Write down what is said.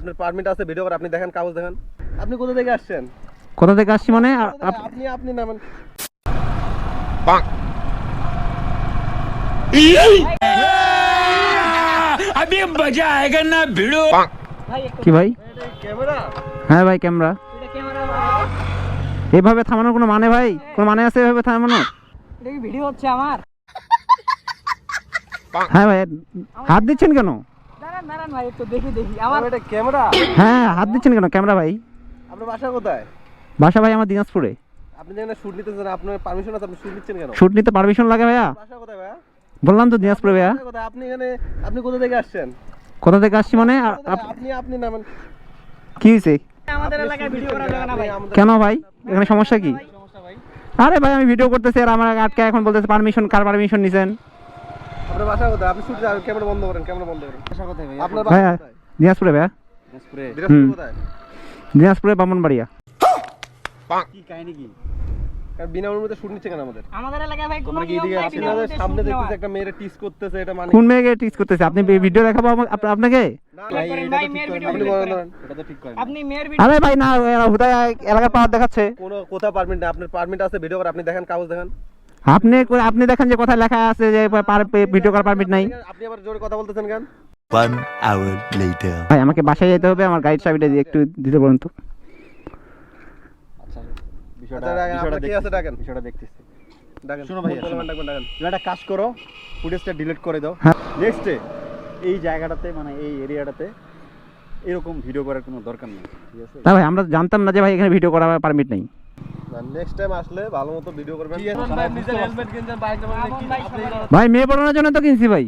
আপনার পারমিট আছে ভিডিও করে আপনি দেখেন কাগজ দেখেন। আপনি কোথা থেকে আসছেন? কোথা থেকে আসছি মানে? আপনি আপনি নামেন। কি ভাই? ক্যামেরা হ্যাঁ ভাই ক্যামেরা এভাবে থামানোর কোনো মানে ভাই? কোনো মানে আছে এভাবে থামানোর? এটা কি ভিডিও হচ্ছে আমার? হ্যাঁ ভাই হাত দিচ্ছেন কেন? দাঁড়ান দাঁড়ান ভাই একটু দেখি দেখি। আমার এটা ক্যামেরা? হ্যাঁ হাত দিচ্ছেন কেন ক্যামেরা ভাই? আপনার বাসা কোথায়? বাসা ভাই আমার দিনাজপুরে। আপনি শুট নিতেছেন আপনার পারমিশন আছে আপনি শুট নিচ্ছেন কেন? শুট নিতে পারমিশন লাগে ভাইয়া। বাসা কোথায় ভাইয়া? বললাম তো দিনাজপুরে ভাইয়া। আপনি এখানে আপনি কোথা থেকে আসছেন? কোথা থেকে আসছি মানে? আপনি আপনি নামেন। কি হয়েছে আমাদের এলাকায় ভিডিও করা যাবে না ভাই। কেন ভাই? এখানে সমস্যা কি? আরে ভাই আমি ভিডিও করতেছি আর আমার আটকে এখন বলতেছে পারমিশন কার পারমিশন নিছেন? আপনার বাসা কোথায়? আপনি শুট ক্যামেরা বন্ধ করেন ক্যামেরা বন্ধ করেন। বাসা কোথায় ভাই আপনার বাসা ভাইয়া কোথায়? দিনাজপুরে ভাইয়া। দিনাজপুর? কোথায়? দিনাজপুরে বামনবাড়িয়া কি কাহিনী কি? বিনা অনুমতিতে শুট নিচ্ছে কেন আমাদের? আমাদের এলাকায় ভাই কোনো নিয়ম নাই আসি বিনা না অনুমতিতে সামনে shoot একটা মেয়ের টিস করতেছে এটা মানে কোন মেয়েকে করতেছে? আপনি ভিডিও দেখাবো আপনাকে? আরে ভাই না হুদায় এলাকার পাওয়ার দেখাচ্ছে। কোনো কোথাও পারমিট না আপনার পারমিট আছে ভিডিও করে আপনি দেখেন কাগজ দেখেন। আপনি আপনি দেখেন যে কথা লেখা আছে যে ভিডিও করার পারমিট নাই। আপনি আবার জোরে কথা বলতেছেন কেন? One hour later. ভাই আমাকে বাসায় যেতে হবে আমার গাইড চাবিটা দিয়ে একটু দিতে বলুন তো। আচ্ছা। তুমি একটা কাজ করো ফুটেজটা ডিলিট করে দাও। হ্যাঁ। নেক্সটে এই জায়গাটাতে মানে এই এরিয়াটাতে এরকম ভিডিও করার কোনো দরকার নেই। ঠিক আছে? তা ভাই আমরা জানতাম না যে ভাই এখানে ভিডিও করার পারমিট নেই। নেক্সট টাইম আসলে ভালো মতো ভিডিও করবেন। ঠিক আছে, ভাই, মেয়ে পড়ানোর জন্য তো কিনছি ভাই।